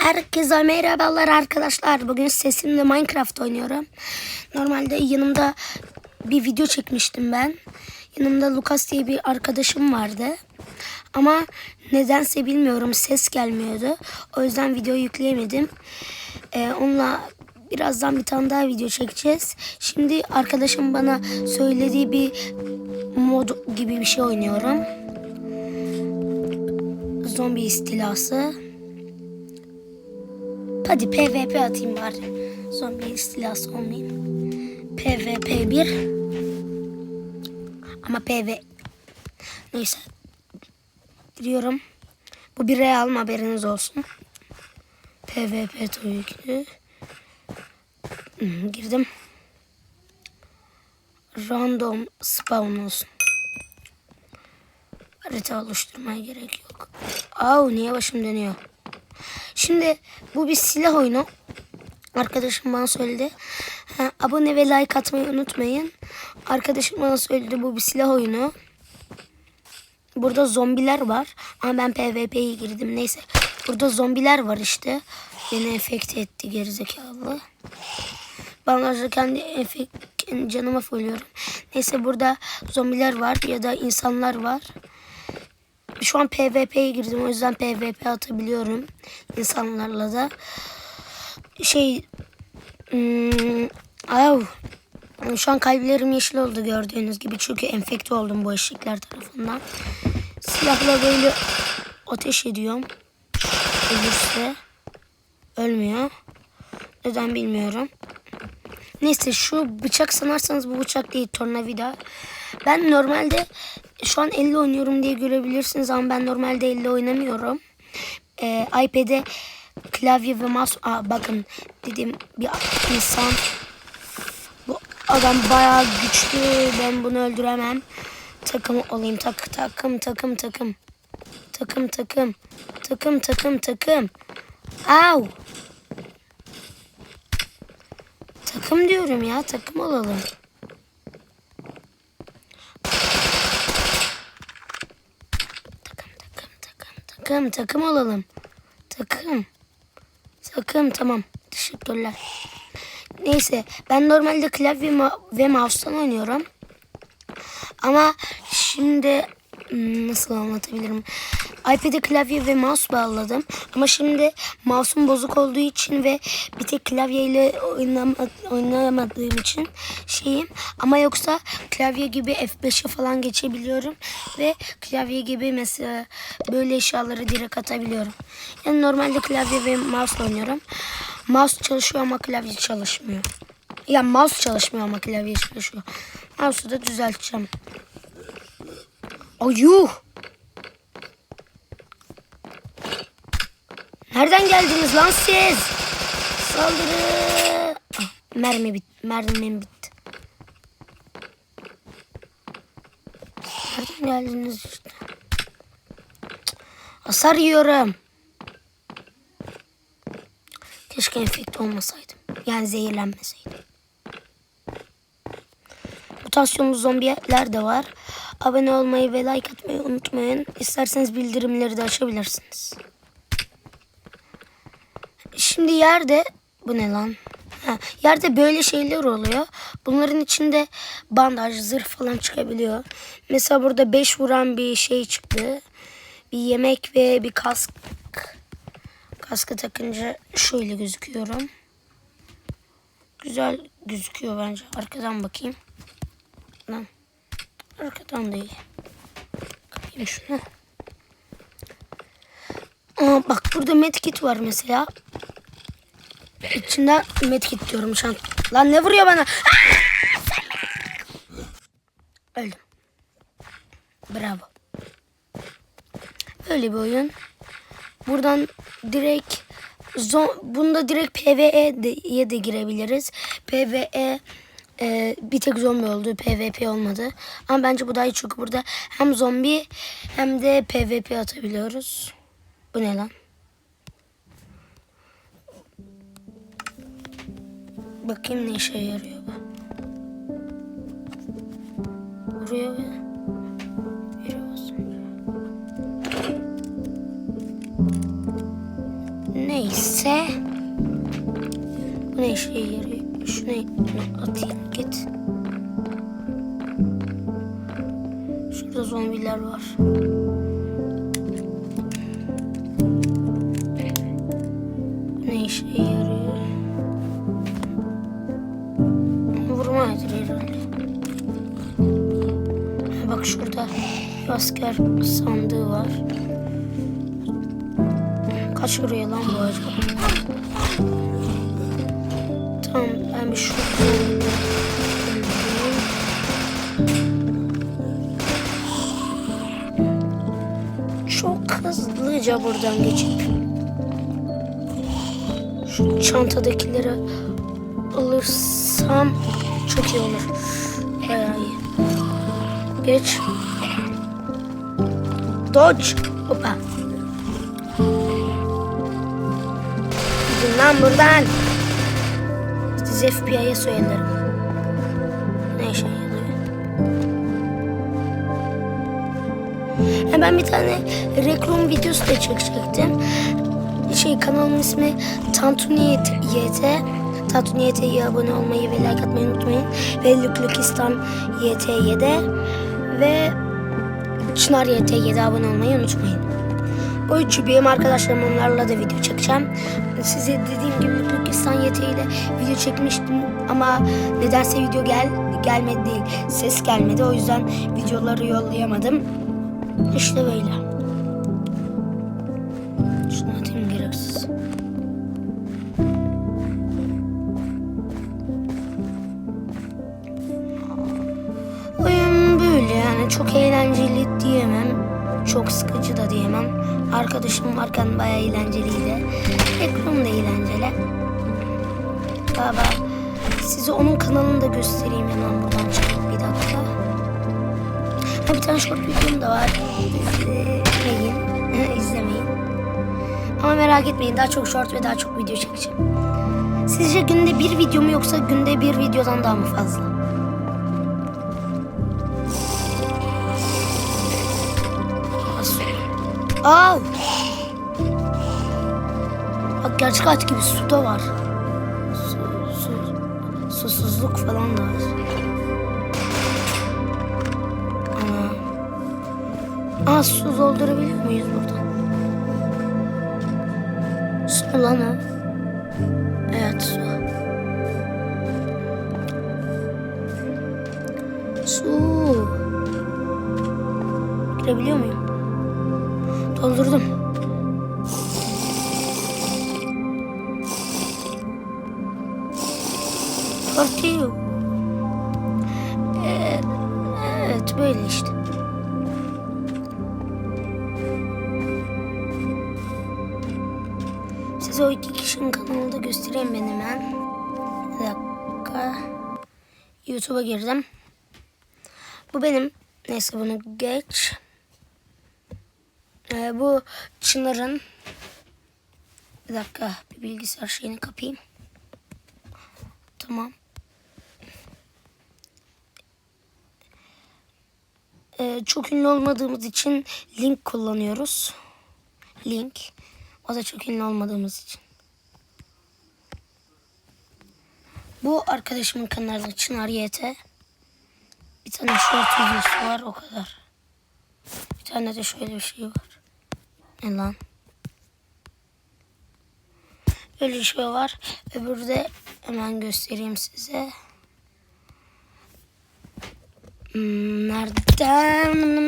Herkese merhabalar arkadaşlar. Bugün sesimle Minecraft oynuyorum. Normalde yanımda bir video çekmiştim ben. Yanımda Lucas diye bir arkadaşım vardı. Ama nedense bilmiyorum ses gelmiyordu. O yüzden video yükleyemedim. Ee, onunla birazdan bir tane daha video çekeceğiz. Şimdi arkadaşım bana söylediği bir mod gibi bir şey oynuyorum. Zombi istilası. Hadi PvP atayım bari. Zombi istilası olmayayım. PvP 1. Ama PV. Neyse. Giriyorum. Bu bir real haberiniz olsun. PvP tabii. Hmm, Girdim. Random spawn olsun. Harita oluşturmaya gerek yok. Au niye başım dönüyor? Şimdi bu bir silah oyunu. Arkadaşım bana söyledi. Ha, abone ve like atmayı unutmayın. Arkadaşım bana söyledi bu bir silah oyunu. Burada zombiler var. Ama ben PvP'ye girdim. Neyse. Burada zombiler var işte. Beni efekte etti gerizekalı. Ben ayrıca kendi efekt, canıma fulluyorum. Neyse burada zombiler var ya da insanlar var. Şu an PvP'ye girdim o yüzden PvP atabiliyorum insanlarla da. Şey hmm, au. Şu an kalplerim yeşil oldu gördüğünüz gibi çünkü enfekte oldum bu eşikler tarafından. Silahla böyle ateş ediyorum. Ölürse ölmüyor. Neden bilmiyorum. Neyse şu bıçak sanarsanız bu bıçak değil tornavida. Ben normalde şu an 50 oynuyorum diye görebilirsiniz ama ben normalde 50 oynamıyorum. Ee, iPad'e klavye ve mouse... Aa, bakın dedim bir insan. Bu adam bayağı güçlü. Ben bunu öldüremem. Takım olayım. Tak, takım takım takım. Takım takım. Takım takım takım. Au. Takım diyorum ya. Takım olalım. Takım takım takım takım olalım. Takım. Takım tamam. Teşekkürler. Neyse ben normalde klavye ve mouse'tan oynuyorum. Ama şimdi hmm, nasıl anlatabilirim? iPad'e klavye ve mouse bağladım. Ama şimdi mouse'um bozuk olduğu için ve bir tek klavyeyle oynayamadığım için şeyim. Ama yoksa klavye gibi F5'e falan geçebiliyorum. Ve klavye gibi mesela böyle eşyaları direkt atabiliyorum. Yani normalde klavye ve mouse oynuyorum. Mouse çalışıyor ama klavye çalışmıyor. Ya mouse çalışmıyor ama klavye çalışıyor. Mouse'u da düzelteceğim. Ayuh! Nereden geldiniz lan siz? Saldırı. Ah, mermi bit, mermim bitti. Nereden geldiniz işte? Hasar yiyorum. Keşke enfekte olmasaydım. Yani zehirlenmeseydim. Mutasyonlu zombiler de var. Abone olmayı ve like atmayı unutmayın. İsterseniz bildirimleri de açabilirsiniz. Şimdi yerde bu ne lan? Ha, yerde böyle şeyler oluyor. Bunların içinde bandaj, zırh falan çıkabiliyor. Mesela burada 5 vuran bir şey çıktı. Bir yemek ve bir kask. Kaskı takınca şöyle gözüküyorum. Güzel gözüküyor bence. Arkadan bakayım. Lan. Arkadan değil. Kapayım şunu. Aa, bak burada medkit var mesela. İçinden medkit diyorum şu an. Lan ne vuruyor bana? Öldüm. Bravo. Böyle bir oyun. Buradan direkt zon, bunda direkt PvE'ye de girebiliriz. PvE e, bir tek zombi oldu. PvP olmadı. Ama bence bu daha iyi çünkü burada hem zombi hem de PvP atabiliyoruz. Bu ne lan? Bakayım ne işe yarıyor bu. Basınca. Ne Neyse. Bu ne işe yarıyor? Şunu atayım git. Şurada zombiler var. Ne işe yarıyor? Bak şurada asker sandığı var. Kaç vuruyor lan bu acaba? Tamam ben bir şu Çok hızlıca buradan geçip şu çantadakileri alırsam çok iyi olur. Geç. Dodge. Hoppa. Gidin lan buradan. Siz FBI'ye söylerim. Ne işe yarıyor? Ben bir tane reklam videosu da çekecektim. Şey kanalın ismi Tantuni YT. Tantuni YT'ye abone olmayı ve like atmayı unutmayın. Ve Lüklükistan YT'ye de ve Çınar YT'ye de abone olmayı unutmayın. O üçü benim arkadaşlarım onlarla da video çekeceğim. Size dediğim gibi Türkistan yeteğiyle video çekmiştim ama nedense video gel gelmedi değil. Ses gelmedi. O yüzden videoları yollayamadım. İşte böyle. Çok eğlenceli diyemem. Çok sıkıcı da diyemem. Arkadaşım varken bayağı eğlenceliydi. Ekran da eğlenceli. Baba size onun kanalını da göstereyim hemen buradan çıkıp bir dakika. Ha, bir tane short videom da var. İzlemeyin. İzlemeyin. Ama merak etmeyin daha çok short ve daha çok video çekeceğim. Sizce günde bir video mu yoksa günde bir videodan daha mı fazla? Aa! Bak gerçek hayat gibi su da var. Su, su, susuzluk falan da var. Ana. Aa su doldurabiliyor muyuz buradan? Su lan o? Evet su. Su. Girebiliyor muyum? Doldurdum. Partiyo. Ee, evet böyle işte. Size o iki kişinin kanalını da göstereyim ben hemen. Bir dakika. YouTube'a girdim. Bu benim. Neyse bunu geç. Ee, bu Çınar'ın bir dakika bir bilgisayar şeyini kapayım. Tamam. Ee, çok ünlü olmadığımız için link kullanıyoruz. Link. O da çok ünlü olmadığımız için. Bu arkadaşımın kanalı Çınar YT. Bir tane short videosu var o kadar. Bir tane de şöyle bir şey var. Ne lan? Öyle şey var. Öbürü de hemen göstereyim size. Hmm, nereden?